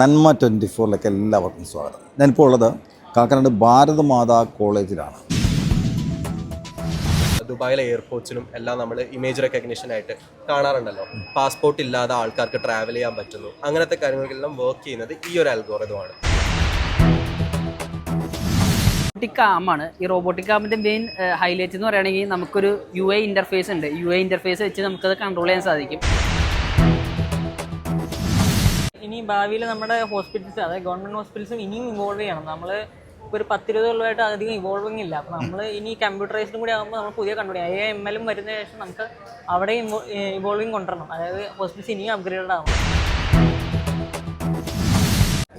നന്മ ട്വന്റി ഫോറിലേക്ക് എല്ലാവർക്കും സ്വാഗതം. ഞാനിപ്പോൾ ഉള്ളത് കാക്കനാട് ഭാരതമാതാ കോളേജിലാണ്. ദുബായിലെ എയർപോർട്ട്സിനും എല്ലാം നമ്മൾ ഇമേജ് റെക്കഗ്നിഷൻ ആയിട്ട് കാണാറുണ്ടല്ലോ. പാസ്പോർട്ട് ഇല്ലാതെ ആൾക്കാർക്ക് ട്രാവൽ ചെയ്യാൻ പറ്റുന്നു. അങ്ങനത്തെ കാര്യങ്ങൾക്കെല്ലാം വർക്ക് ചെയ്യുന്നത് ഈ ഒരു അൽഗോറിതമാണ് റോബോട്ടിക് ആമാണ് ഈ റോബോട്ടിക് ആമിന്റെ മെയിൻ ഹൈലൈറ്റ് എന്ന് പറയുകയാണെങ്കിൽ നമുക്കൊരു യു എ ഇന്റർഫേസ് ഉണ്ട്. യു എ ഇന്റർഫേസ് വെച്ച് നമുക്കത് കൺട്രോൾ ചെയ്യാൻ സാധിക്കും. ഇനി ഭാവിയിൽ നമ്മുടെ ഹോസ്പിറ്റൽസ് അതായത് ഗവൺമെന്റ് ഹോസ്പിറ്റൽസും ഇനിയും ഇൻവോൾവ് ചെയ്യണം. നമ്മൾ ഒരു പത്തിരുപത് കൊല്ലമായിട്ട് അധികം ഇവോൾവിങ് ഇല്ല. അപ്പോൾ നമ്മൾ ഇനി കമ്പ്യൂട്ടറൈസ്ഡും കൂടി ആകുമ്പോൾ നമ്മൾ പുതിയ കണ്ടുപിടി ഐ എം എല്ലും വരുന്ന ശേഷം നമുക്ക് അവിടെ ഇവോൾവിങ് കൊണ്ടുവരണം. അതായത് ഹോസ്പിറ്റൽസ് ഇനിയും അപ്ഗ്രേഡ് ആവണം.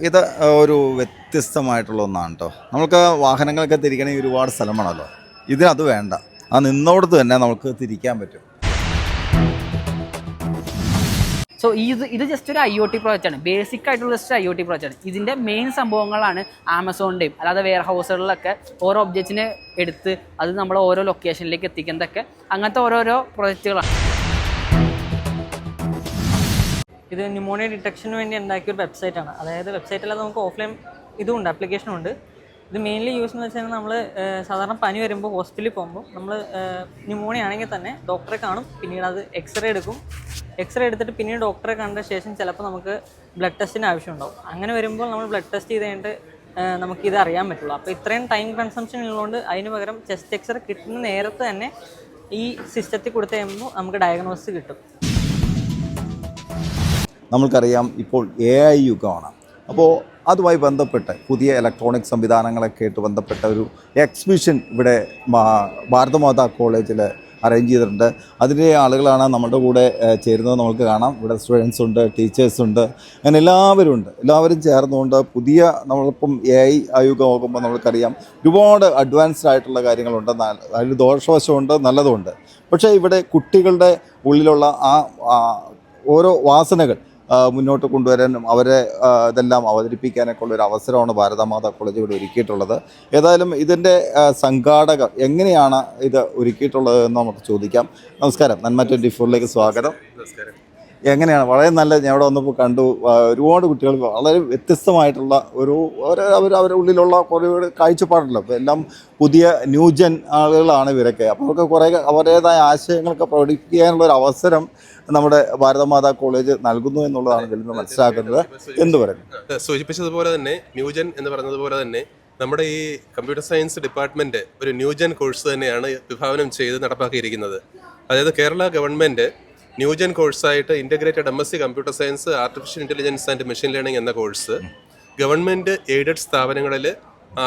ഇത് ഒരു വ്യത്യസ്തമായിട്ടുള്ള ഒന്നാണ് കേട്ടോ നമുക്ക് വാഹനങ്ങളൊക്കെ തിരിക്കണമെങ്കിൽ ഒരുപാട് സ്ഥലമാണല്ലോ. ഇതിനത് വേണ്ട. ആ നിന്നോടത്ത് തന്നെ നമുക്ക് തിരിക്കാൻ പറ്റും. സോ ഇത് ഇത് ജസ്റ്റ് ഒരു ഐ ഒ ടി പ്രോജക്റ്റ് ആണ്. ബേസിക് ആയിട്ടുള്ള just I O T project ആണ്. ഇതിന്റെ മെയിൻ സംഭവങ്ങളാണ് ആമസോണിന്റെയും അല്ലാതെ വെയർ ഹൗസുകളിലൊക്കെ ഓരോ ഒബ്ജക്റ്റിനെ എടുത്ത് അത് നമ്മൾ ഓരോ ലൊക്കേഷനിലേക്ക് എത്തിക്കുന്നതൊക്കെ അങ്ങനത്തെ ഓരോരോ പ്രോജക്റ്റുകളാണ് ഇത് ന്യൂമോണിയ ഡിറ്റക്ഷന് വേണ്ടി ഉണ്ടാക്കിയ ഒരു വെബ്സൈറ്റ് ആണ്. അതായത് അല്ലാതെ നമുക്ക് ഓഫ്ലൈൻ ഇതും ഉണ്ട് ആപ്ലിക്കേഷനും ഉണ്ട്. ഇത് മെയിൻലി യൂസ് എന്ന് വെച്ചാൽ നമ്മൾ സാധാരണ പനി വരുമ്പോൾ ഹോസ്പിറ്റലിൽ പോകുമ്പോൾ നമ്മൾ ന്യൂമോണിയ ആണെങ്കിൽ തന്നെ ഡോക്ടറെ കാണും പിന്നീട് അത് എക്സ്റേ എടുക്കും. എക്സ്റേ എടുത്തിട്ട് പിന്നീട് ഡോക്ടറെ കണ്ട ശേഷം ചിലപ്പോൾ നമുക്ക് ബ്ലഡ് ടെസ്റ്റിന് ആവശ്യമുണ്ടാവും അങ്ങനെ വരുമ്പോൾ നമ്മൾ ബ്ലഡ് ടെസ്റ്റ് ചെയ്ത് കഴിഞ്ഞിട്ട് നമുക്കിത് അറിയാൻ പറ്റുള്ളൂ. അപ്പോൾ ഇത്രയും ടൈം കൺസംഷൻ ഉള്ളതുകൊണ്ട് അതിന് പകരം ചെസ്റ്റ് എക്സ്റേ കിട്ടുന്ന നേരത്ത് തന്നെ ഈ സിസ്റ്റത്തിൽ കൊടുത്തു കഴിയുമ്പോൾ നമുക്ക് ഡയഗ്നോസിസ് കിട്ടും. നമ്മൾക്കറിയാം ഇപ്പോൾ എ ഐ യുഗമാണ്. അപ്പോൾ അതുമായി ബന്ധപ്പെട്ട് പുതിയ ഇലക്ട്രോണിക് സംവിധാനങ്ങളൊക്കെ ആയിട്ട് ബന്ധപ്പെട്ട ഒരു എക്സിബിഷൻ ഇവിടെ ഭാരതമാതാ കോളേജിൽ അറേഞ്ച് ചെയ്തിട്ടുണ്ട്. അതിന്റെ ആളുകളാണ് നമ്മുടെ കൂടെ ചേരുന്നത് നമുക്ക് കാണാം. ഇവിടെ സ്റ്റുഡൻസ് ഉണ്ട് ടീച്ചേഴ്സ് ഉണ്ട് അങ്ങനെ എല്ലാവരും ഉണ്ട്. എല്ലാവരും ചേർന്നുകൊണ്ട് പുതിയ നമ്മളിപ്പം എ ഐ ആയുഗം നോക്കുമ്പോൾ നമ്മൾക്കറിയാം ഒരുപാട് അഡ്വാൻസ്ഡ് ആയിട്ടുള്ള കാര്യങ്ങളുണ്ട്. അതിൽ ദോഷവശമുണ്ട് നല്ലതുമുണ്ട്. പക്ഷേ ഇവിടെ കുട്ടികളുടെ ഉള്ളിലുള്ള ആ ഓരോ വാസനകൾ മുന്നോട്ട് കൊണ്ടുവരാനും അവരെ ഇതെല്ലാം അവതരിപ്പിക്കാനൊക്കെ ഉള്ള ഒരു അവസരമാണ് ഭാരതമാതാ കോളേജ് ഇവിടെ ഒരുക്കിയിട്ടുള്ളത്. ഏതായാലും ഇതിന്റെ സംഘാടകർ എങ്ങനെയാണ് ഇത് ഒരുക്കിയിട്ടുള്ളത് എന്ന് നമുക്ക് ചോദിക്കാം. നമസ്കാരം. നന്മ ട്വന്റി ഫോറിലേക്ക് സ്വാഗതം. എങ്ങനെയാണ്? വളരെ നല്ല ഞാൻ അവിടെ വന്നപ്പോൾ കണ്ടു. ഒരുപാട് കുട്ടികൾ വളരെ വ്യത്യസ്തമായിട്ടുള്ള ഒരു അവർ അവരുടെ ഉള്ളിലുള്ള കുറേ കാഴ്ചപ്പാടുണ്ടല്ലോ. അപ്പോൾ എല്ലാം പുതിയ ന്യൂജൻ ആളുകളാണ് ഇവരൊക്കെ. അപ്പോൾ അവർക്ക് കുറേ അവരുടേതായ ആശയങ്ങളൊക്കെ പ്രകടിപ്പിക്കാനുള്ള ഒരു അവസരം നമ്മുടെ ഭാരതമാതാ കോളേജ് നൽകുന്നു എന്നുള്ളതാണ് ഇതിൽ നിന്ന് മനസ്സിലാക്കുന്നത്. എന്ന് പറയുന്നു? സൂചിപ്പിച്ചതുപോലെ തന്നെ ന്യൂജൻ എന്ന് പറഞ്ഞതുപോലെ തന്നെ നമ്മുടെ ഈ കമ്പ്യൂട്ടർ സയൻസ് ഡിപ്പാർട്ട്മെന്റ് ഒരു ന്യൂജൻ കോഴ്സ് തന്നെയാണ് വിഭാവനം ചെയ്ത് നടപ്പാക്കിയിരിക്കുന്നത്. അതായത് Kerala government new gen കോഴ്സായിട്ട് integrated M S C computer science artificial intelligence and machine learning എന്ന കോഴ്സ് ഗവൺമെന്റ് എയ്ഡഡ് സ്ഥാപനങ്ങളിൽ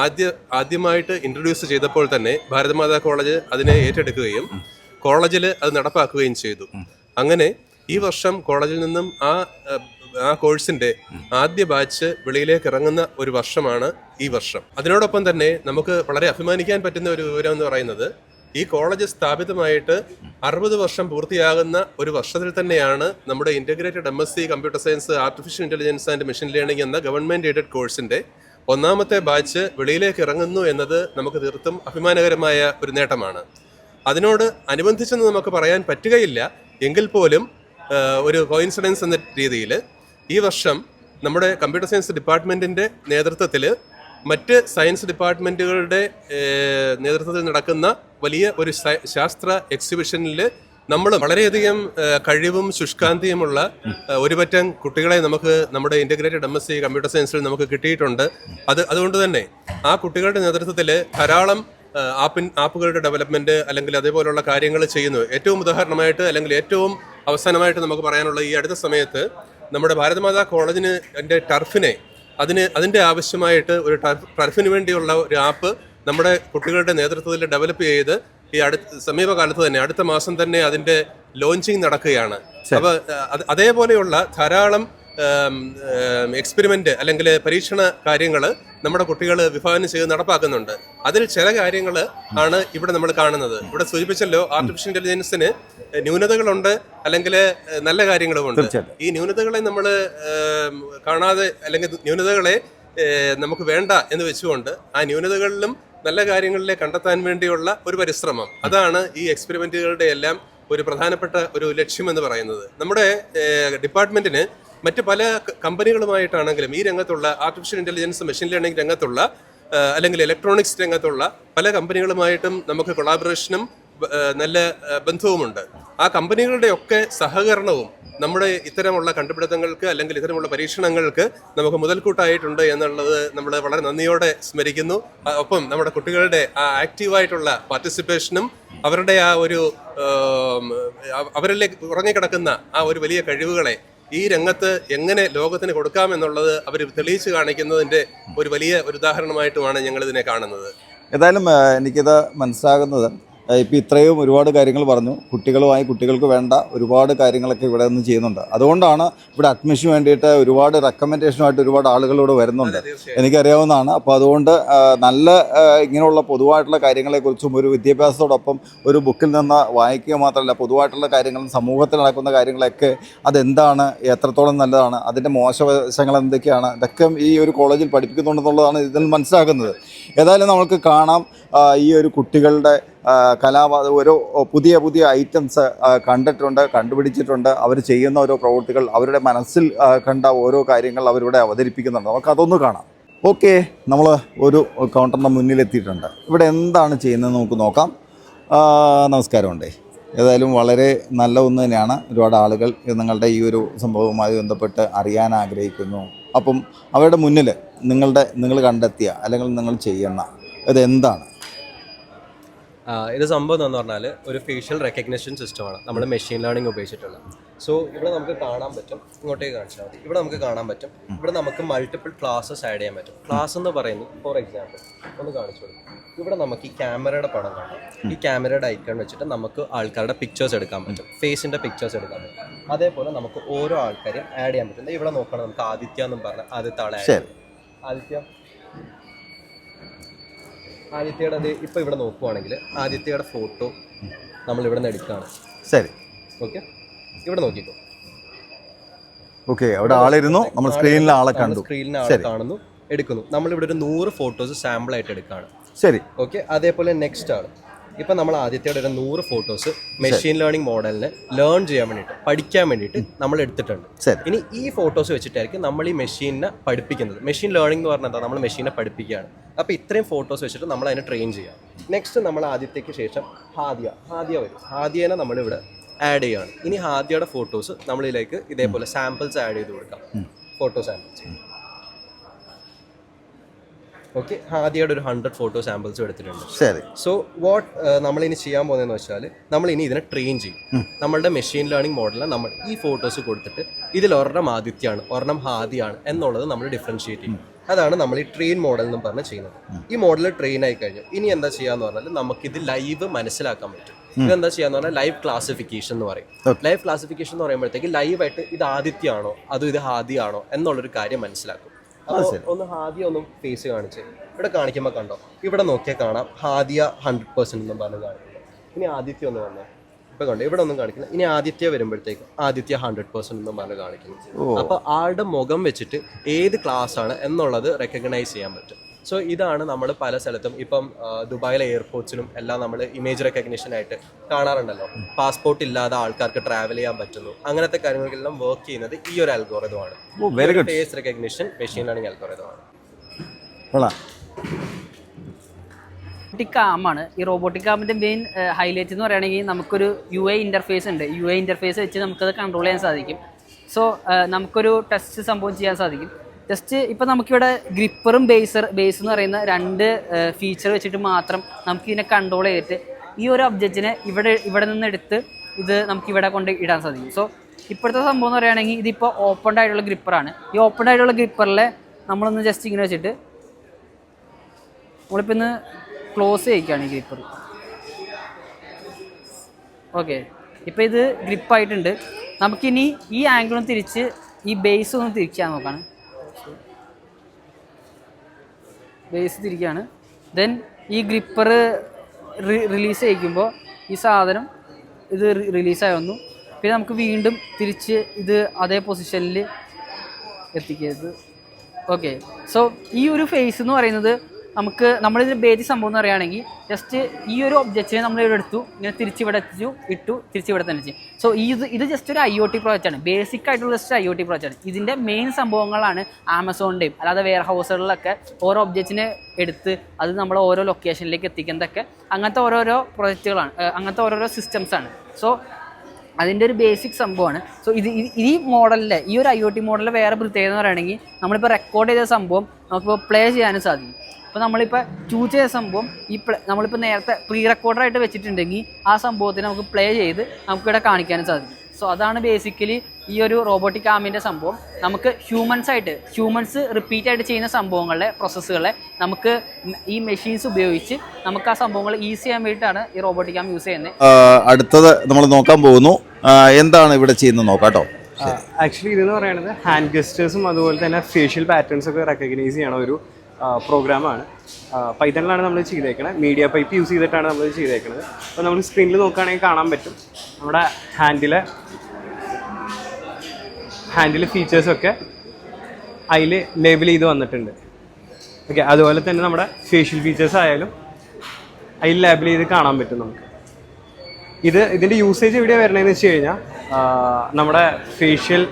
ആദ്യ ആദ്യമായിട്ട് ഇൻട്രൊഡ്യൂസ് ചെയ്തപ്പോൾ തന്നെ ഭാരതമാതാ കോളേജ് അതിനെ ഏറ്റെടുക്കുകയും കോളേജിൽ അത് നടപ്പാക്കുകയും ചെയ്തു. അങ്ങനെ ഈ വർഷം കോളേജിൽ നിന്നും ആ ആ കോഴ്സിന്റെ ആദ്യ ബാച്ച് വെളിയിലേക്ക് ഇറങ്ങുന്ന ഒരു വർഷമാണ് ഈ വർഷം. അതിനോടൊപ്പം തന്നെ നമുക്ക് വളരെ അഭിമാനിക്കാൻ പറ്റുന്ന ഒരു വിവരം എന്ന് പറയുന്നത് ഈ കോളേജ് സ്ഥാപിതമായിട്ട് അറുപത് വർഷം പൂർത്തിയാകുന്ന ഒരു വർഷത്തിൽ തന്നെയാണ് നമ്മുടെ integrated M S C computer science artificial intelligence and machine learning എന്ന ഗവൺമെന്റ് എയ്ഡഡ് കോഴ്സിന്റെ ഒന്നാമത്തെ ബാച്ച് വെളിയിലേക്ക് ഇറങ്ങുന്നു എന്നത് നമുക്ക് തീർത്തും അഭിമാനകരമായ ഒരു നേട്ടമാണ്. അതിനോട് അനുബന്ധിച്ചെന്ന് നമുക്ക് പറയാൻ പറ്റുകയില്ല. എങ്കിൽ പോലും ഒരു കോയിൻസിഡൻസ് എന്ന രീതിയിൽ ഈ വർഷം നമ്മുടെ കമ്പ്യൂട്ടർ സയൻസ് ഡിപ്പാർട്ട്മെന്റിന്റെ നേതൃത്വത്തിൽ മറ്റ് സയൻസ് ഡിപ്പാർട്ട്മെന്റുകളുടെ നേതൃത്വത്തിൽ നടക്കുന്ന വലിയ ഒരു ശാസ്ത്ര എക്സിബിഷനിൽ നമ്മൾ വളരെയധികം കഴിവും ശുഷ്കാന്തിയുമുള്ള ഒരുപറ്റം കുട്ടികളെ നമുക്ക് നമ്മുടെ integrated M S C computer സയൻസിൽ നമുക്ക് കിട്ടിയിട്ടുണ്ട്. അത് അതുകൊണ്ട് തന്നെ ആ കുട്ടികളുടെ നേതൃത്വത്തിൽ ധാരാളം ആപ്പിൻ ആപ്പുകളുടെ ഡെവലപ്മെന്റ് അല്ലെങ്കിൽ അതേപോലുള്ള കാര്യങ്ങൾ ചെയ്യുന്നു. ഏറ്റവും ഉദാഹരണമായിട്ട് അല്ലെങ്കിൽ ഏറ്റവും അവസാനമായിട്ട് നമുക്ക് പറയാനുള്ള ഈ അടുത്ത സമയത്ത് നമ്മുടെ ഭാരതമാതാ കോളേജിന് എന്റെ ടർഫിനെ അതിന് അതിന്റെ ആവശ്യമായിട്ട് ഒരു ടർഫ് ടർഫിന് വേണ്ടിയുള്ള ഒരു ആപ്പ് നമ്മുടെ കുട്ടികളുടെ നേതൃത്വത്തിൽ ഡെവലപ്പ് ചെയ്ത് ഈ അടുത്ത സമീപകാലത്ത് തന്നെ അടുത്ത മാസം തന്നെ അതിന്റെ ലോഞ്ചിങ് നടക്കുകയാണ്. അപ്പോൾ അതേപോലെയുള്ള ധാരാളം എക്സ്പെരിമെന്റ് അല്ലെങ്കിൽ പരീക്ഷണ കാര്യങ്ങൾ നമ്മുടെ കുട്ടികൾ വിഭാവനം ചെയ്ത് നടപ്പാക്കുന്നുണ്ട്. അതിൽ ചില കാര്യങ്ങൾ ആണ് ഇവിടെ നമ്മൾ കാണുന്നത്. ഇവിടെ സൂചിപ്പിച്ചല്ലോ ആർട്ടിഫിഷ്യൽ ഇന്റലിജൻസിന് ന്യൂനതകളുണ്ട് അല്ലെങ്കിൽ നല്ല കാര്യങ്ങളുമുണ്ട്. ഈ ന്യൂനതകളെ നമ്മൾ കാണാതെ അല്ലെങ്കിൽ ന്യൂനതകളെ നമുക്ക് വേണ്ട എന്ന് വെച്ചുകൊണ്ട് ആ ന്യൂനതകളിലും നല്ല കാര്യങ്ങളിലെ കണ്ടെത്താൻ വേണ്ടിയുള്ള ഒരു പരിശ്രമം. അതാണ് ഈ എക്സ്പെരിമെന്റുകളുടെ എല്ലാം ഒരു പ്രധാനപ്പെട്ട ഒരു ലക്ഷ്യം എന്ന് പറയുന്നത്. നമ്മുടെ ഡിപ്പാർട്ട്മെന്റിന് മറ്റ് പല കമ്പനികളുമായിട്ടാണെങ്കിലും ഈ രംഗത്തുള്ള ആർട്ടിഫിഷ്യൽ ഇന്റലിജൻസ് മെഷീൻ ലേണിംഗ് രംഗത്തുള്ള അല്ലെങ്കിൽ ഇലക്ട്രോണിക്സ് രംഗത്തുള്ള പല കമ്പനികളുമായിട്ടും നമുക്ക് കൊളാബറേഷനും നല്ല ബന്ധവുമുണ്ട്. ആ കമ്പനികളുടെയൊക്കെ സഹകരണവും നമ്മുടെ ഇത്തരമുള്ള കണ്ടുപിടുത്തങ്ങൾക്ക് അല്ലെങ്കിൽ ഇത്തരമുള്ള പരീക്ഷണങ്ങൾക്ക് നമുക്ക് മുതൽക്കൂട്ടായിട്ടുണ്ട് എന്നുള്ളത് നമ്മൾ വളരെ നന്ദിയോടെ സ്മരിക്കുന്നു. ഒപ്പം നമ്മുടെ കുട്ടികളുടെ ആ ആക്റ്റീവായിട്ടുള്ള പാർട്ടിസിപ്പേഷനും അവരുടെ ആ ഒരു അവരിലേക്ക് ഉറങ്ങിക്കിടക്കുന്ന ആ ഒരു വലിയ കഴിവുകളെ ഈ രംഗത്ത് എങ്ങനെ ലോകത്തിന് കൊടുക്കാമെന്നുള്ളത് അവർ തെളിയിച്ച് കാണിക്കുന്നതിന്റെ ഒരു വലിയ ഒരു ഉദാഹരണമായിട്ടുമാണ് ഞങ്ങളിതിനെ കാണുന്നത്. ഏതായാലും എനിക്കിത് മനസ്സിലാകുന്നത്. ഇപ്പം ഇത്രയും ഒരുപാട് കാര്യങ്ങൾ പറഞ്ഞു. കുട്ടികളുമായി കുട്ടികൾക്ക് വേണ്ട ഒരുപാട് കാര്യങ്ങളൊക്കെ ഇവിടെ നിന്ന് ചെയ്യുന്നുണ്ട്. അതുകൊണ്ടാണ് ഇവിടെ അഡ്മിഷന് വേണ്ടിയിട്ട് ഒരുപാട് റെക്കമെൻഡേഷനുമായിട്ട് ഒരുപാട് ആളുകൾ ഇവിടെ വരുന്നുണ്ട്. എനിക്കറിയാവുന്നതാണ്. അപ്പോൾ അതുകൊണ്ട് നല്ല ഇങ്ങനെയുള്ള പൊതുവായിട്ടുള്ള കാര്യങ്ങളെക്കുറിച്ചും ഒരു വിദ്യാഭ്യാസത്തോടൊപ്പം ഒരു ബുക്കിൽ നിന്ന് വായിക്കുക മാത്രമല്ല പൊതുവായിട്ടുള്ള കാര്യങ്ങളും സമൂഹത്തിൽ നടക്കുന്ന കാര്യങ്ങളൊക്കെ അതെന്താണ് എത്രത്തോളം നല്ലതാണ് അതിന്റെ മോശവശങ്ങൾ എന്തൊക്കെയാണ് ഇതൊക്കെ ഈ ഒരു കോളേജിൽ പഠിപ്പിക്കുന്നുണ്ടെന്നുള്ളതാണ് ഇതിൽ മനസ്സിലാക്കുന്നത്. ഏതായാലും നമുക്ക് കാണാം ഈ ഒരു കുട്ടികളുടെ ആ, കലാവാ ഓരോ പുതിയ പുതിയ ഐറ്റംസ് കണ്ടിട്ടുണ്ട് കണ്ടുപിടിച്ചിട്ടുണ്ട്. അവർ ചെയ്യുന്ന ഓരോ പ്രവൃത്തികൾ അവരുടെ മനസ്സിൽ കണ്ട ഓരോ കാര്യങ്ങൾ അവരിവിടെ അവതരിപ്പിക്കുന്നുണ്ട്. നമുക്കതൊന്ന് കാണാം. ഓക്കെ നമ്മൾ ഒരു കൗണ്ടറിന്റെ മുന്നിലെത്തിയിട്ടുണ്ട് ഇവിടെ എന്താണ് ചെയ്യുന്നത് നമുക്ക് നോക്കാം. നമസ്കാരമുണ്ടേ. ഏതായാലും വളരെ നല്ല ഒന്ന് തന്നെയാണ്. ഒരുപാട് ആളുകൾ നിങ്ങളുടെ ഈ ഒരു സംഭവവുമായി ബന്ധപ്പെട്ട് അറിയാൻ ആഗ്രഹിക്കുന്നു. അപ്പം അവരുടെ മുന്നിൽ നിങ്ങളുടെ നിങ്ങൾ കണ്ടെത്തിയ അല്ലെങ്കിൽ നിങ്ങൾ ചെയ്യുന്ന ഇത് എന്താണ് ആ, ഇത് സംഭവം എന്ന് പറഞ്ഞാൽ ഒരു ഫേഷ്യൽ റെക്കഗ്നിഷൻ സിസ്റ്റമാണ് നമ്മൾ മെഷീൻ ലേണിംഗ് ഉപയോഗിച്ചിട്ടുള്ളത്. സോ ഇവിടെ നമുക്ക് കാണാൻ പറ്റും. ഇങ്ങോട്ടേക്ക് കാണിച്ചാൽ മതി. ഇവിടെ നമുക്ക് കാണാൻ പറ്റും. ഇവിടെ നമുക്ക് മൾട്ടിപ്പിൾ ക്ലാസ്സസ് ആഡ് ചെയ്യാൻ പറ്റും. ക്ലാസ് എന്ന് പറയുന്നത് ഫോർ എക്സാമ്പിൾ ഒന്ന് കാണിച്ചു കൊടുക്കും. ഇവിടെ നമുക്ക് ഈ ക്യാമറയുടെ പടം കാണാം. ഈ ക്യാമറയുടെ ഐക്കൺ വെച്ചിട്ട് നമുക്ക് ആൾക്കാരുടെ പിക്ചേഴ്സ് എടുക്കാൻ പറ്റും. ഫേസിന്റെ പിക്ചേഴ്സ് എടുക്കാൻ പറ്റും. അതേപോലെ നമുക്ക് ഓരോ ആൾക്കാരെയും ആഡ് ചെയ്യാൻ പറ്റും. ഇവിടെ നോക്കണം നമുക്ക് ആദിത്യ എന്നും പറഞ്ഞ ആദ്യത്തെ ആളെ ആദിത്യ ആദിത്യയുടെ അത് ഇപ്പൊ ഇവിടെ നോക്കുവാണെങ്കിൽ ആദിത്യയുടെ ഫോട്ടോ നമ്മൾ ഇവിടെ നിന്ന് എടുക്കുകയാണ് ശരി. ഓക്കെ ഇവിടെ നോക്കിക്കോ. ഓക്കെ അവിടെ ആളിരുന്നു നമ്മൾ സ്ക്രീനിൽ ആളെ കണ്ടു. സ്ക്രീനിൽ ആളെ. കാണുന്നു. എടുക്കുന്നു. നമ്മൾ ഇവിടെ ഒരു നൂറ് ഫോട്ടോസ് സാമ്പിൾ ആയിട്ട് എടുക്കുകയാണ് ശരി. ഓക്കെ അതേപോലെ നെക്സ്റ്റ് ആണ്. ഇപ്പൊ നമ്മൾ ആദ്യത്തെ ഒരു നൂറ് ഫോട്ടോസ് മെഷീൻ ലേണിംഗ് മോഡലിന് ലേൺ ചെയ്യാൻ വേണ്ടിയിട്ട് പഠിക്കാൻ വേണ്ടിയിട്ട് നമ്മൾ എടുത്തിട്ടുണ്ട്. ഇനി ഈ ഫോട്ടോസ് വെച്ചിട്ടായിരിക്കും നമ്മൾ ഈ മെഷീനെ പഠിപ്പിക്കുന്നത്. മെഷീൻ ലേണിംഗ് എന്ന് പറഞ്ഞാൽ നമ്മൾ മെഷീനെ പഠിപ്പിക്കുകയാണ്. അപ്പോൾ ഇത്രയും ഫോട്ടോസ് വെച്ചിട്ട് നമ്മൾ അതിനെ ട്രെയിൻ ചെയ്യാം. നെക്സ്റ്റ് നമ്മൾ ആദ്യത്തേക്ക് ശേഷം ഹാദിയ. ഹാദിയ വരും. ഹാദിയനെ നമ്മളിവിടെ ആഡ് ചെയ്യുകയാണ്. ഇനി ഹാദിയയുടെ ഫോട്ടോസ് നമ്മളിലേക്ക് ഇതേപോലെ സാമ്പിൾസ് ആഡ് ചെയ്ത് കൊടുക്കാം. Photo samples okay. ആദ്യമായിട്ട് ഒരു ഹൺഡ്രഡ് ഫോട്ടോ സാമ്പിൾസും എടുത്തിട്ടുണ്ട്. ശരി. സോ വാട്ട് നമ്മൾ ഇനി ചെയ്യാൻ പോകുന്നതെന്ന് വെച്ചാൽ നമ്മൾ ഇനി ഇതിനെ ട്രെയിൻ ചെയ്യും. നമ്മളുടെ മെഷീൻ ലേണിംഗ് മോഡലിൽ നമ്മൾ ഈ ഫോട്ടോസ് കൊടുത്തിട്ട് ഇതിൽ ഒരെണ്ണം ആദിത്യാണ് ഒരെണ്ണം ഹാദിയാണ് എന്നുള്ളത് നമ്മൾ ഡിഫറൻഷിയേറ്റ് ചെയ്യും. അതാണ് നമ്മൾ ഈ ട്രെയിൻ മോഡൽ എന്ന് പറഞ്ഞ് ചെയ്യുന്നത്. ഈ മോഡൽ ട്രെയിൻ ആയി കഴിഞ്ഞു ഇനി എന്താ ചെയ്യാന്ന് പറഞ്ഞാൽ നമുക്ക് ഇത് ലൈവ് മനസ്സിലാക്കാൻ പറ്റും. ഇതെന്താ ചെയ്യാന്ന് പറഞ്ഞാൽ ലൈവ് ക്ലാസിഫിക്കേഷൻ എന്ന് പറയും. ലൈവ് ക്ലാസിഫിക്കേഷൻ എന്ന് പറയുമ്പോഴത്തേക്ക് ലൈവായിട്ട് ഇത് ആദിത്യമാണോ അതോ ഇത് ഹാദിയാണോ എന്നുള്ളൊരു കാര്യം മനസ്സിലാക്കും. ഒന്ന് ഹാദിയ ഒന്ന് ഫേസ് കാണിച്ച് ഇവിടെ കാണിക്കുമ്പോൾ കണ്ടോ? ഇവിടെ നോക്കിയാൽ കാണാം ഹാദിയ ഹൺഡ്രഡ് പെർസെന്റ് എന്നും പറഞ്ഞ് കാണിക്കുന്നു. ഇനി ആദിത്യ ഒന്ന് വന്നേ? ഇപ്പൊ കണ്ടു ഇവിടെ ഒന്നും കാണിക്കില്ല. ഇനി ആദിത്യ വരുമ്പോഴത്തേക്ക് ആദിത്യ ഹൺഡ്രഡ് പെർസെന്റ് എന്നും പറഞ്ഞ് കാണിക്കുന്നു. അപ്പൊ ആളുടെ മുഖം വെച്ചിട്ട് ഏത് ക്ലാസ് ആണ് എന്നുള്ളത് റെക്കഗ്നൈസ് ചെയ്യാൻ പറ്റും. സോ ഇതാണ് നമ്മൾ പല സ്ഥലത്തും ഇപ്പം ദുബായിലെ എയർപോർട്ട്സിലും എല്ലാം നമ്മൾ ഇമേജ് റെക്കഗ്നിഷൻ ആയിട്ട് കാണാറുണ്ടല്ലോ. പാസ്പോർട്ട് ഇല്ലാതെ ആൾക്കാർക്ക് ട്രാവൽ ചെയ്യാൻ പറ്റുന്നു. അങ്ങനത്തെ കാര്യങ്ങൾക്കെല്ലാം വർക്ക് ചെയ്യുന്നത് ഈ ഒരു അൽഗോറിതമാണ് very good face recognition machine learning അൽഗോറിതമാണ് കൊള്ളാം. റോബോട്ടിക് ആമാണ് ഈ റോബോട്ടിക് ആമിന്റെ മെയിൻ ഹൈലൈറ്റ് എന്ന് പറയുകയാണെങ്കിൽ നമുക്കൊരു യു എ ഇന്റർഫേസ് ഉണ്ട്. യു എ ഇന്റർഫേസ് വെച്ച് നമുക്കത് കൺട്രോൾ ചെയ്യാൻ സാധിക്കും. സോ നമുക്കൊരു ടെസ്റ്റ് സംഭവം ചെയ്യാൻ സാധിക്കും. ജസ്റ്റ് ഇപ്പോൾ നമുക്കിവിടെ ഗ്രിപ്പറും ബേസർ ബേസ് എന്ന് പറയുന്ന രണ്ട് ഫീച്ചർ വെച്ചിട്ട് മാത്രം നമുക്ക് ഇതിനെ കൺട്രോൾ ചെയ്തിട്ട് ഈ ഒരു ഒബ്ജക്റ്റിനെ ഇവിടെ ഇവിടെ നിന്ന് എടുത്ത് ഇത് നമുക്ക് ഇവിടെ കൊണ്ട് ഇടാൻ സാധിക്കും. സോ ഇപ്പോഴത്തെ സംഭവം എന്ന് പറയുകയാണെങ്കിൽ ഇതിപ്പോൾ ഓപ്പൺ ആയിട്ടുള്ള ഗ്രിപ്പറാണ് ഈ ഓപ്പൺ ആയിട്ടുള്ള ഗ്രിപ്പറിലെ നമ്മളൊന്ന് ജസ്റ്റ് ഇങ്ങനെ വെച്ചിട്ട് നമ്മളിപ്പോൾ ഇന്ന് ക്ലോസ് ചെയ്യിക്കുകയാണ് ഈ ഗ്രിപ്പർ ഓക്കെ ഇപ്പോൾ ഇത് ഗ്രിപ്പായിട്ടുണ്ട് നമുക്കിനി ഈ ആംഗിളും തിരിച്ച് ഈ ബേസ് ഒന്ന് തിരിക്കാൻ നോക്കാണ്. ബേസ് തിരിക്കുകയാണ് ദെൻ ഈ ഗ്രിപ്പർ റിലീസ് ചെയ്യിക്കുമ്പോൾ ഈ സാധനം ഇത് റിലീസായി വന്നു. പിന്നെ നമുക്ക് വീണ്ടും തിരിച്ച് ഇത് അതേ പൊസിഷനിൽ എത്തിക്കരുത്. ഓക്കെ സോ ഈ ഒരു ഫേസ് എന്ന് പറയുന്നത് നമുക്ക് നമ്മളിത് ബേജ് സംഭവം എന്ന് പറയുകയാണെങ്കിൽ ജസ്റ്റ് ഈ ഒരു ഒബ്ജക്റ്റിനെ നമ്മൾ ഇവിടെ എടുത്തു ഇങ്ങനെ തിരിച്ച് ഇവിടെ എത്തിച്ചു ഇട്ടു തിരിച്ച് ഇവിടെ തന്നെ ചെയ്യും സോ ഇത് ഇത് ജസ്റ്റ് ഒരു ഐ ഒ ടി പ്രോജക്റ്റ് ആണ്. ബേസിക് ആയിട്ടുള്ള just I O T project ആണ്. ഇതിന്റെ മെയിൻ സംഭവങ്ങളാണ് ആമസോണിന്റെയും അല്ലാതെ വെയർ ഹൗസുകളിലൊക്കെ ഓരോ ഒബ്ജക്റ്റിനെ എടുത്ത് അത് നമ്മൾ ഓരോ ലൊക്കേഷനിലേക്ക് എത്തിക്കുന്നതൊക്കെ അങ്ങനത്തെ ഓരോരോ പ്രോജക്റ്റുകളാണ് അങ്ങനത്തെ ഓരോരോ സിസ്റ്റംസ് ആണ്. സോ അതിന്റെ ഒരു ബേസിക് സംഭവമാണ്. സോ ഇത് ഈ മോഡലിൽ ഈ ഒരു ഐ ഒ ടി മോഡലിൽ വേറെ പ്രത്യേകത എന്ന് പറയുകയാണെങ്കിൽ നമ്മളിപ്പോൾ റെക്കോർഡ് ചെയ്ത സംഭവം നമുക്കിപ്പോൾ പ്ലേ ചെയ്യാനും സാധിക്കും. ഇപ്പോൾ നമ്മളിപ്പോൾ ചൂസ് ചെയ്ത സംഭവം ഈ പ്ലേ നമ്മളിപ്പോൾ നേരത്തെ പ്രീ റെക്കോർഡറായിട്ട് വെച്ചിട്ടുണ്ടെങ്കിൽ ആ സംഭവത്തിന് നമുക്ക് പ്ലേ ചെയ്ത് നമുക്കിവിടെ കാണിക്കാനും സാധിക്കും. സോ അതാണ് ബേസിക്കലി ഈ ഒരു റോബോട്ടിക് ആമിന്റെ സംഭവം. നമുക്ക് ഹ്യൂമൻസ് ആയിട്ട് ഹ്യൂമൻസ് റിപ്പീറ്റ് ആയിട്ട് ചെയ്യുന്ന സംഭവങ്ങളെ പ്രോസസ്സുകളെ നമുക്ക് ഈ മെഷീൻസ് ഉപയോഗിച്ച് നമുക്ക് ആ സംഭവങ്ങൾ ഈസി ചെയ്യാൻ വേണ്ടിയിട്ടാണ് ഈ റോബോട്ടിക് ആം യൂസ് ചെയ്യുന്നത്. അടുത്തത് നമ്മൾ നോക്കാൻ പോകുന്നു. എന്താണ് ഇവിടെ ചെയ്യുന്നത് നോക്കാട്ടോ ആക്ച്വലി ഇതെന്ന് പറയുന്നത് ഹാൻഡ് ഗസ്റ്റേഴ്സും അതുപോലെ തന്നെ ഫേഷ്യൽ പാറ്റേൺസ് ഒക്കെ റെക്കഗ്നൈസ് ചെയ്യണ ഒരു പ്രോഗ്രാമാണ് പൈത്തണിലാണ് നമ്മൾ ചെയ്തേക്കുന്നത് മീഡിയ പൈപ്പ് യൂസ് ചെയ്തിട്ടാണ് നമ്മൾ ചെയ്തേക്കുന്നത് അപ്പോൾ നമ്മൾ സ്ക്രീനിൽ നോക്കുകയാണെങ്കിൽ കാണാൻ പറ്റും. നമ്മുടെ ഹാൻഡിലെ ഹാൻഡിൽ ഫീച്ചേഴ്സൊക്കെ അതിൽ ലേബിൾ ചെയ്ത് വന്നിട്ടുണ്ട്. ഓക്കെ അതുപോലെ തന്നെ നമ്മുടെ ഫേഷ്യൽ ഫീച്ചേഴ്സ് ആയാലും അതിൽ ലേബിൾ ചെയ്ത് കാണാൻ പറ്റും നമുക്ക്. ഇത് ഇതിന്റെ യൂസേജ് എവിടെയാണ് വരണതെന്ന് വെച്ച് കഴിഞ്ഞാൽ നമ്മുടെ ഫേഷ്യൽ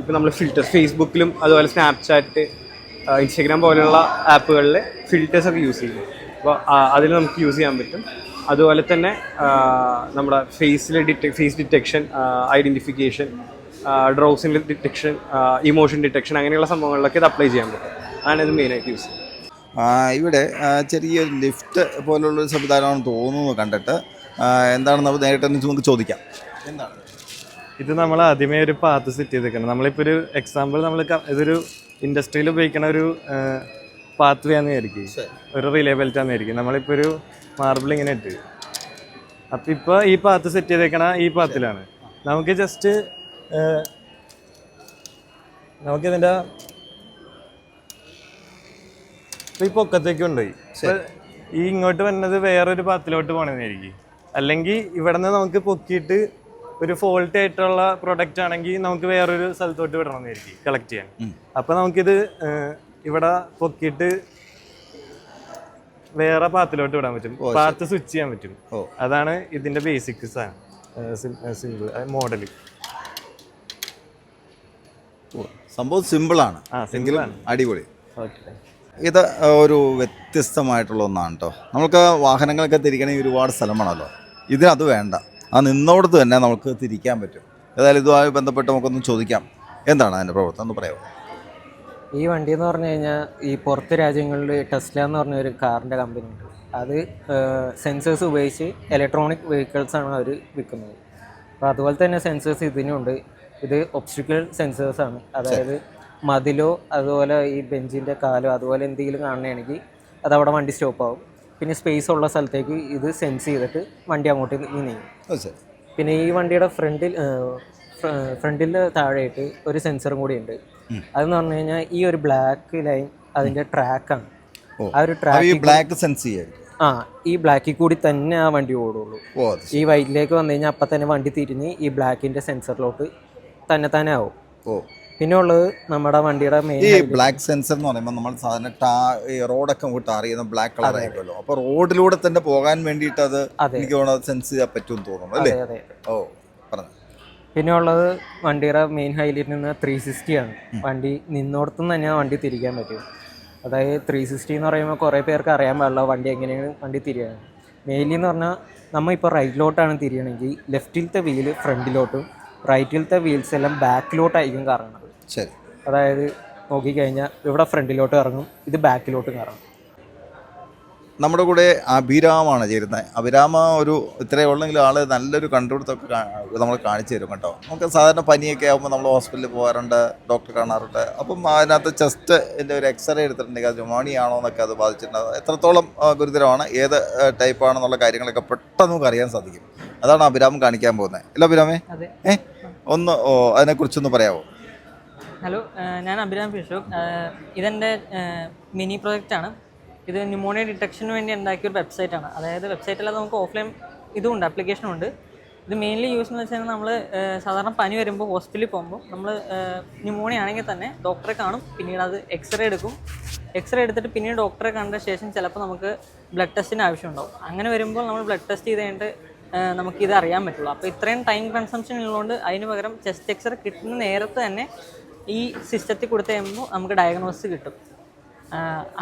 ഇപ്പോൾ നമ്മൾ ഫിൽറ്റർ ഫേസ്ബുക്കിലും അതുപോലെ സ്നാപ്ചാറ്റ് ഇൻസ്റ്റഗ്രാം പോലെയുള്ള ആപ്പുകളിൽ ഫിൽറ്റേഴ്സ് ഒക്കെ യൂസ് ചെയ്യും. അപ്പോൾ അതിൽ നമുക്ക് യൂസ് ചെയ്യാൻ പറ്റും. അതുപോലെ തന്നെ നമ്മുടെ ഫേസിൽ ഡിറ്റ ഫേസ് ഡിറ്റക്ഷൻ ഐഡന്റിഫിക്കേഷൻ ഡ്രോസിന്റെ ഡിറ്റക്ഷൻ ഇമോഷൻ ഡിറ്റക്ഷൻ അങ്ങനെയുള്ള സംഭവങ്ങളിലൊക്കെ ഇത് അപ്ലൈ ചെയ്യാൻ പറ്റും. അതാണ് ഇത് മെയിനായിട്ട് യൂസ് ചെയ്യുന്നത്. ആ, ഇവിടെ ചെറിയ ചെറിയൊരു ലിഫ്റ്റ് പോലുള്ളൊരു സംവിധാനമാണെന്ന് തോന്നുന്നു കണ്ടിട്ട്. എന്താണെന്ന് നമുക്ക് നേരിട്ട് തന്നെ നമുക്ക് ചോദിക്കാം. എന്താണ്? ഇത് നമ്മൾ ആദ്യമേ ഒരു പാത്ത് സെറ്റ് ചെയ്തേക്കണം. നമ്മളിപ്പോൾ ഒരു എക്സാമ്പിൾ നമ്മൾ ഇതൊരു ഇൻഡസ്ട്രിയിൽ ഉപയോഗിക്കുന്ന ഒരു പാത്ത് വേ ആയിരിക്കും ഒരു റിലേ ബെൽറ്റ് വിചാരിക്കും. നമ്മളിപ്പോൾ ഒരു മാർബിൾ ഇങ്ങനെ ഇട്ട്. അപ്പം ഇപ്പോൾ ഈ പാത്ത് സെറ്റ് ചെയ്തേക്കണ ഈ പാത്തിലാണ് നമുക്ക് ജസ്റ്റ് നമുക്കിതിന്റെ ഇപ്പൊ ഈ പൊക്കത്തേക്ക് കൊണ്ടുപോയി ഈ ഇങ്ങോട്ട് വരുന്നത് വേറൊരു പാത്തിലോട്ട് പോകണമെന്നായിരിക്കും അല്ലെങ്കിൽ ഇവിടെ നിന്ന് നമുക്ക് പൊക്കിയിട്ട് ഒരു ഫോൾട്ട് ആയിട്ടുള്ള പ്രൊഡക്റ്റ് ആണെങ്കിൽ നമുക്ക് വേറൊരു സ്ഥലത്തോട്ട് വിടണമെന്നായിരിക്കും കളക്ട് ചെയ്യാൻ. അപ്പൊ നമുക്കിത് ഇവിടെ പൊക്കിയിട്ട് വേറെ പാത്തിലോട്ട് വിടാൻ പറ്റും. പാത്ത് സ്വിച്ച് ചെയ്യാൻ പറ്റും. അതാണ് ഇതിന്റെ ബേസിക് സാധനം. സിമ്പിൾ മോഡൽ സംഭവം സിമ്പിളാണ്. അടിപൊളി. ഇത് ഒരു വ്യത്യസ്തമായിട്ടുള്ള ഒന്നാണ് കേട്ടോ നമുക്ക് വാഹനങ്ങളൊക്കെ തിരിക്കണമെങ്കിൽ ഒരുപാട് സ്ഥലമാണല്ലോ. ഇതിനത് വേണ്ട. ആ നിന്നോടത്ത് തന്നെ നമുക്ക് തിരിക്കാൻ പറ്റും. ഏതായാലും ഇതുമായി ബന്ധപ്പെട്ട് നമുക്കൊന്ന് ചോദിക്കാം. എന്താണ് അതിന്റെ പ്രവർത്തനം എന്ന് പറയാമോ? ഈ വണ്ടി എന്ന് പറഞ്ഞു കഴിഞ്ഞാൽ ഈ പുറത്ത് രാജ്യങ്ങളിൽ ടെസ്ല എന്ന് പറഞ്ഞ ഒരു കാറിന്റെ കമ്പനി ഉണ്ട്. അത് സെൻസേഴ്സ് ഉപയോഗിച്ച് ഇലക്ട്രോണിക് വെഹിക്കിൾസാണ് ആണ് അവർ വിൽക്കുന്നത് അപ്പോൾ അതുപോലെ തന്നെ സെൻസേഴ്സ് ഇതിനുണ്ട്. ഇത് ഒബ്സ്റ്റിക്കൽ സെൻസേഴ്സാണ് അതായത് മതിലോ അതുപോലെ ഈ ബെഞ്ചിന്റെ കാലോ അതുപോലെ എന്തെങ്കിലും കാണുകയാണെങ്കിൽ അത് അവിടെ വണ്ടി സ്റ്റോപ്പ് ആവും. പിന്നെ സ്പേസ് ഉള്ള സ്ഥലത്തേക്ക് ഇത് സെൻസ് ചെയ്തിട്ട് വണ്ടി അങ്ങോട്ട് നീങ്ങും. പിന്നെ ഈ വണ്ടിയുടെ ഫ്രണ്ടിൽ ഫ്രണ്ടിൽ താഴെയായിട്ട് ഒരു സെൻസറും കൂടി ഉണ്ട്. അതെന്ന് പറഞ്ഞു കഴിഞ്ഞാൽ ഈ ഒരു ബ്ലാക്ക് ലൈൻ അതിന്റെ ട്രാക്കാണ് ആ ഒരു ട്രാക്ക് ബ്ലാക്ക് സെൻസ് ചെയ്യായിരിക്കും. ആ ഈ ബ്ലാക്കിൽ കൂടി തന്നെ ആ വണ്ടി ഓടുള്ളൂ. ഈ വൈറ്റിലേക്ക് വന്നു കഴിഞ്ഞാൽ അപ്പം തന്നെ വണ്ടി തിരിഞ്ഞ് ഈ ബ്ലാക്കിന്റെ സെൻസറിലോട്ട് തന്നെ തന്നെ ആവും. ഓ. പിന്നെ ഉള്ളത് നമ്മുടെ വണ്ടിയുടെ മെയിൻ ഈ ബ്ലാക്ക് സെൻസർ എന്ന് പറയുമ്പോൾ നമ്മൾ സാധാരണ ടാ ഈ റോഡൊക്കെ നമുക്ക് ടാർ ചെയ്യുന്ന ബ്ലാക്ക് കളർ ആയിരിക്കുമല്ലോ. അപ്പോൾ റോഡിലൂടെ തന്നെ പോകാൻ വേണ്ടിയിട്ട് അത് എനിക്ക് തോന്നുന്നത് സെൻസ് ചെയ്യാൻ പറ്റുമെന്ന് തോന്നുന്നു അല്ലേ? ഓ പറഞ്ഞു. പിന്നെ ഉള്ളത് വണ്ടിയുടെ മെയിൻ ഹൈലൈറ്റ് നിന്ന് ത്രീ സിക്സ്റ്റി ആണ്. വണ്ടി നിന്നോടത്തുനിന്ന് തന്നെ വണ്ടി തിരിക്കാൻ പറ്റും അതായത് ത്രീ സിക്സ്റ്റി എന്ന് പറയുമ്പോൾ കുറേ പേർക്ക് അറിയാൻ പാടില്ല വണ്ടി എങ്ങനെയാണ് വണ്ടി തിരിയാണ് മെയിൻലി എന്ന് പറഞ്ഞാൽ നമ്മൾ ഇപ്പോൾ റൈറ്റിലോട്ടാണ് തിരിയണമെങ്കിൽ ലെഫ്റ്റിലത്തെ വീൽ ഫ്രണ്ടിലോട്ടും റൈറ്റിലത്തെ വീൽസ് എല്ലാം ബാക്കിലോട്ടായിരിക്കും കറങ്ങുന്നത് ശരി. അതായത് നോക്കിക്കഴിഞ്ഞാൽ ഇവിടെ ഫ്രണ്ടിലോട്ട് ഇറങ്ങും ഇത് ബാക്കിലോട്ടും ഇറങ്ങും നമ്മുടെ കൂടെ അഭിരാമാണ് ചേരുന്നത്. അഭിരാമ ഒരു ഇത്രയേ ഉള്ളെങ്കിലും ആൾ നല്ലൊരു കണ്ടുപിടുത്തമൊക്കെ നമ്മൾ കാണിച്ചു തരും കേട്ടോ. നമുക്ക് സാധാരണ പനിയൊക്കെ ആകുമ്പോൾ നമ്മൾ ഹോസ്പിറ്റലിൽ പോകാറുണ്ട് ഡോക്ടർ കാണാറുണ്ട്. അപ്പം അതിനകത്ത് ചെസ്റ്റ് എന്റെ ഒരു എക്സ്റേ എടുത്തിട്ടുണ്ടെങ്കിൽ അത് ജുമാണിയാണോ ആണോ എന്നൊക്കെ അത് ബാധിച്ചിട്ടുണ്ട്. എത്രത്തോളം ഗുരുതരമാണ് ഏത് ടൈപ്പാണെന്നുള്ള കാര്യങ്ങളൊക്കെ പെട്ടെന്ന് നമുക്ക് അറിയാൻ സാധിക്കും. അതാണ് അഭിരാമം കാണിക്കാൻ പോകുന്നത്. അല്ല അഭിരാമേ? അതെ. ഏ? ഒന്ന് ഓ അതിനെക്കുറിച്ചൊന്ന് പറയാമോ ഹലോ ഞാൻ അഭിരാം ഫിഷു ഏഹ് ഇതെന്റെ മിനി പ്രൊജക്റ്റാണ് ഇത് ന്യൂമോണിയ ഡിറ്റക്ഷന് വേണ്ടി ഉണ്ടാക്കിയ ഒരു വെബ്സൈറ്റാണ് അതായത് വെബ്സൈറ്റിൽ നമുക്ക് ഓഫ്ലൈൻ ഇതുമുണ്ട് ആപ്ലിക്കേഷനും ഉണ്ട്. ഇത് മെയിൻലി യൂസ് എന്ന് വെച്ചാൽ നമ്മൾ സാധാരണ പനി വരുമ്പോൾ ഹോസ്പിറ്റലിൽ പോകുമ്പോൾ നമ്മൾ ന്യൂമോണിയ ആണെങ്കിൽ തന്നെ ഡോക്ടറെ കാണും പിന്നീട് അത് എക്സ്റേ എടുക്കും. എക്സ്റേ എടുത്തിട്ട് പിന്നീട് ഡോക്ടറെ കണ്ട ശേഷം ചിലപ്പോൾ നമുക്ക് ബ്ലഡ് ടെസ്റ്റിന് ആവശ്യമുണ്ടാവും അങ്ങനെ വരുമ്പോൾ നമ്മൾ ബ്ലഡ് ടെസ്റ്റ് ചെയ്ത് കഴിഞ്ഞിട്ട് നമുക്കിത് അറിയാൻ പറ്റുള്ളൂ. അപ്പോൾ ഇത്രയും ടൈം കൺസംഷൻ ഉള്ളതുകൊണ്ട് അതിന് പകരം ചെസ്റ്റ് എക്സ്റേ കിട്ടുന്ന നേരത്തെ തന്നെ ഈ സിസ്റ്റത്തിൽ കൊടുത്ത് കഴിയുമ്പോൾ നമുക്ക് ഡയഗ്നോസ് കിട്ടും.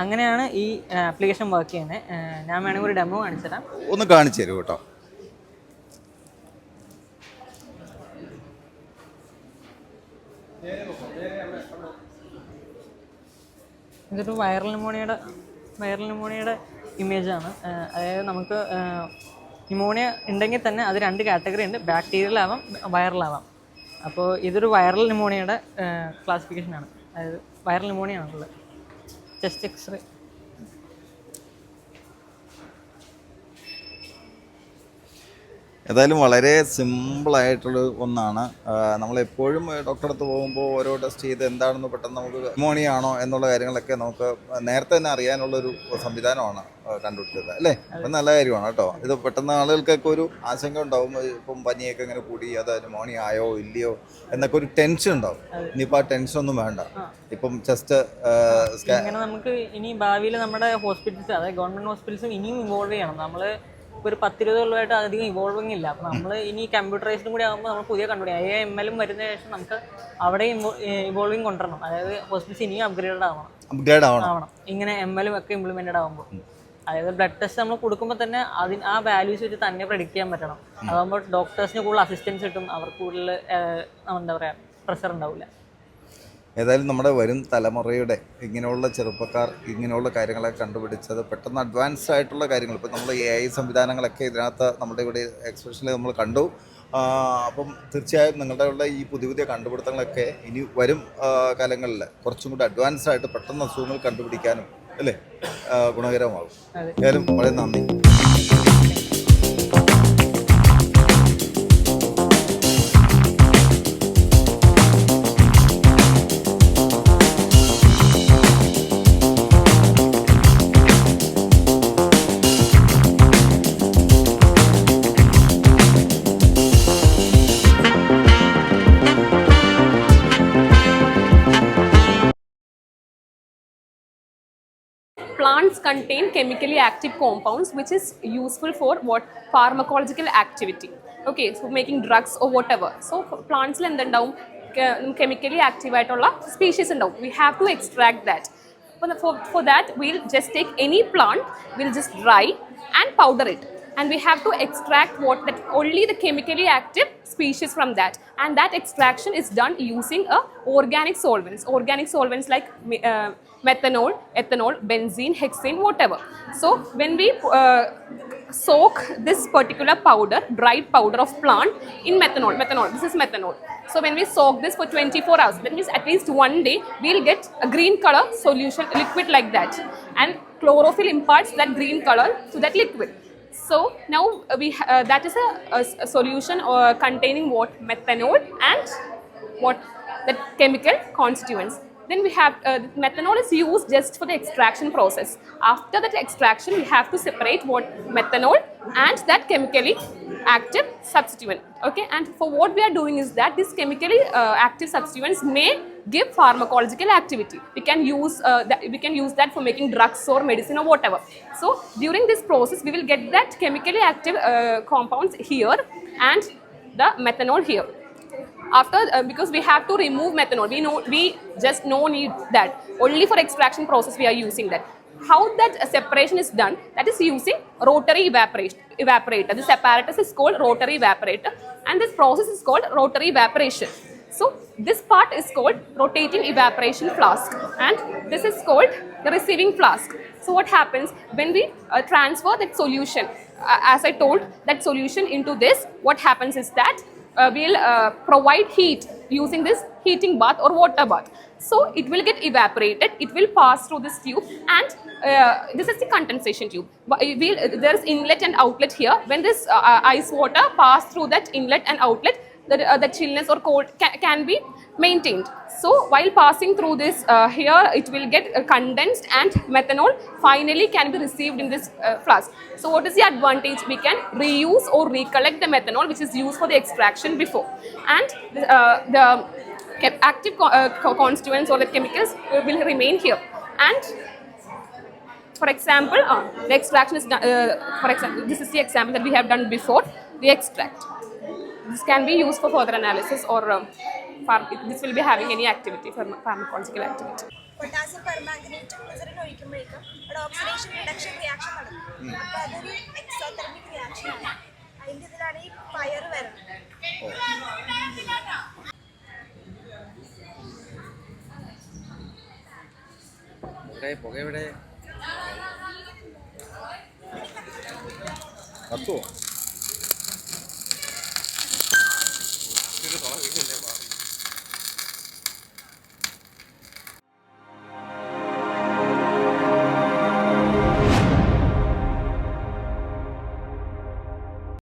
അങ്ങനെയാണ് ഈ ആപ്ലിക്കേഷൻ വർക്ക് ചെയ്യുന്നത് ഞാൻ വേണമെങ്കിൽ ഒരു ഡെമോ കാണിച്ചു തരാം. ഒന്ന് കാണിച്ചു തരൂ കേട്ടോ. ഇതൊരു വൈറൽ ന്യൂമോണിയയുടെ വൈറൽ ന്യൂമോണിയയുടെ ഇമേജാണ് അതായത് നമുക്ക് ന്യൂമോണിയ ഉണ്ടെങ്കിൽ തന്നെ അത് രണ്ട് കാറ്റഗറി ഉണ്ട്. ബാക്ടീരിയൽ ആവാം വൈറൽ ആവാം. അപ്പോൾ ഇതൊരു വൈറൽ ന്യൂമോണിയയുടെ ക്ലാസിഫിക്കേഷനാണ് അതായത് വൈറൽ ന്യൂമോണിയ ആണുള്ളത്. ചെസ്റ്റ് എക്സ്റേ ഏതായാലും വളരെ സിമ്പിളായിട്ടുള്ള ഒന്നാണ്. നമ്മളെപ്പോഴും ഡോക്ടറെ അടുത്ത് പോകുമ്പോൾ ഓരോ ടെസ്റ്റ് ചെയ്ത് എന്താണെന്ന് പെട്ടെന്ന് നമുക്ക് ന്യൂമോണിയ ആണോ എന്നുള്ള കാര്യങ്ങളൊക്കെ നമുക്ക് നേരത്തെ തന്നെ അറിയാനുള്ളൊരു സംവിധാനമാണ് കണ്ടുപിടിച്ചത് അല്ലേ? അപ്പം നല്ല കാര്യമാണ് കേട്ടോ. ഇത് പെട്ടെന്ന് ആളുകൾക്കൊക്കെ ഒരു ആശങ്ക ഉണ്ടാവും. ഇപ്പം പനിയൊക്കെ ഇങ്ങനെ കൂടി അത് ന്യൂമോണിയ ആയോ ഇല്ലയോ എന്നൊക്കെ ഒരു ടെൻഷൻ ഉണ്ടാവും. ഇനിയിപ്പോൾ ആ ടെൻഷൻ ഒന്നും വേണ്ട. ഇപ്പം ജസ്റ്റ് സ്കാൻ നമുക്ക് ഇനി ഭാവിയിൽ നമ്മുടെ ഹോസ്പിറ്റൽസ് അതായത് ഗവൺമെന്റ് ഹോസ്പിറ്റൽസും ഇനിയും ഇൻവോൾവ് ചെയ്യണം. നമ്മൾ ഇപ്പോൾ ഒരു പത്തിരുപത് കൊല്ലമായിട്ട് അധികം ഇവോൾവിങ് ഇല്ല. അപ്പോൾ നമ്മൾ ഇനി കമ്പ്യൂട്ടറൈസ്ഡും കൂടി ആകുമ്പോൾ നമ്മൾ പുതിയ കണ്ടുപിടിക്കും എ എം എല്ലും വരുന്ന ശേഷം നമുക്ക് അവിടെ ഇവോൾവിങ് കൊണ്ടുവരണം. അതായത് ഹോസ്പിറ്റൽസ് ഇനിയും അപ്ഗ്രേഡ് ആവണം. അപ്ഗ്രേഡ് ആവണം. ആവണം. ഇങ്ങനെ എം എല്ലും ഒക്കെ ഇംപ്ലിമെന്റഡ് ആകുമ്പോൾ അതായത് ബ്ലഡ് ടെസ്റ്റ് നമ്മൾ കൊടുക്കുമ്പോൾ തന്നെ അതിന് ആ വാല്യൂസ് വെച്ച് തന്നെ പ്രഡിക്റ്റ് ചെയ്യാൻ പറ്റണം. അതാകുമ്പോൾ ഡോക്ടേഴ്സിന് കൂടുതൽ അസിസ്റ്റൻസ് കിട്ടും. അവർക്ക് കൂടുതൽ എന്താ പറയുക പ്രഷർ ഉണ്ടാവില്ല ഏതായാലും നമ്മുടെ വരും തലമുറയുടെ ഇങ്ങനെയുള്ള ചെറുപ്പക്കാർ ഇങ്ങനെയുള്ള കാര്യങ്ങളെ കണ്ടുപിടിച്ചത് പെട്ടെന്ന് അഡ്വാൻസ് ആയിട്ടുള്ള കാര്യങ്ങൾ. ഇപ്പോൾ നമ്മൾ എ ഐ സംവിധാനങ്ങളൊക്കെ ഇതിനകത്ത് നമ്മുടെ ഇവിടെ എക്സ്പ്രഷനിൽ നമ്മൾ കണ്ടു. അപ്പം തീർച്ചയായും നിങ്ങളുടെ ഉള്ള ഈ പുതിയ പുതിയ കണ്ടുപിടുത്തങ്ങളൊക്കെ ഇനി വരും കാലങ്ങളിൽ കുറച്ചും കൂടി അഡ്വാൻസ് ആയിട്ട് പെട്ടെന്ന് അസുഖങ്ങൾ കണ്ടുപിടിക്കാനും അല്ലേ? ഗുണകരമാകും. ഏതായാലും വളരെ നന്ദി. contain chemically active compounds which is useful for what pharmacological activity okay so making drugs or whatever so പ്ലാന്റ്സിൽ എന്തുണ്ടാവും കെമിക്കലി ആക്റ്റീവ് ആയിട്ടുള്ള സ്പീഷീസ് ഉണ്ടാവും we have to extract that for, for that we'll just take any plant we'll just dry and powder it and we have to extract what that only the chemically active species from that and that extraction is done using a organic solvents organic solvents like me- uh, methanol ethanol benzene hexane whatever. So when we uh, soak this particular powder dried powder of plant in methanol methanol this is methanol. So when we soak this for 24 hours that means at least one day we'll get a green color solution liquid like that. And chlorophyll imparts that green color to that liquid. So now uh, we uh, that is a solution uh, containing what? Methanol and what? That chemical constituents. Then we have uh, methanol is used just for the extraction process. After that extraction, we have to separate what methanol and that chemically active substituent. Okay, and for what we are doing is that these chemically uh, active substituents may give pharmacological activity. We can use uh, that, we can use that for making drugs or medicine or whatever. So during this process, we will get that chemically active uh, compounds here and the methanol here after uh, because we have to remove methanol. We know we just no need that. Only for extraction process we are using that. How that separation is done that is using rotary evaporation evaporator. This apparatus is called rotary evaporator and this process is called rotary evaporation. So this part is called rotating evaporation flask and this is called the receiving flask. So what happens when we uh, transfer that solution? Uh, as i told that solution into this what happens is that uh, we'll uh, provide heat using this heating bath or water bath. So it will get evaporated, it will pass through this tube and uh, this is the condensation tube. We'll, there's inlet and outlet here. When this uh, uh, ice water pass through that inlet and outlet, the, uh, chillness or cold can, can be maintained. So while passing through this uh, here, it will get uh, condensed and methanol finally can be received in this uh, flask. So what is the advantage? We can reuse or recollect the methanol which is used for the extraction before. And uh, the active co- uh, co- constituents or the chemicals will- will remain here. And for example, uh, the extraction is done, uh, for example, this is the example that we have done before, the extract. This can be used for further analysis or um, this will be having any activity, for pharmacological activity. Potassium permanganate glycerine ഒഴിക്കുമ്പോഴേക്കും അവിടെ oxidation reduction reaction നടക്കും അപ്പൊ അതൊരു exothermic reaction ആണ് അതിന്റെ ഇതിലാണ് ഈ fire വരുന്നത് കത്തുവോ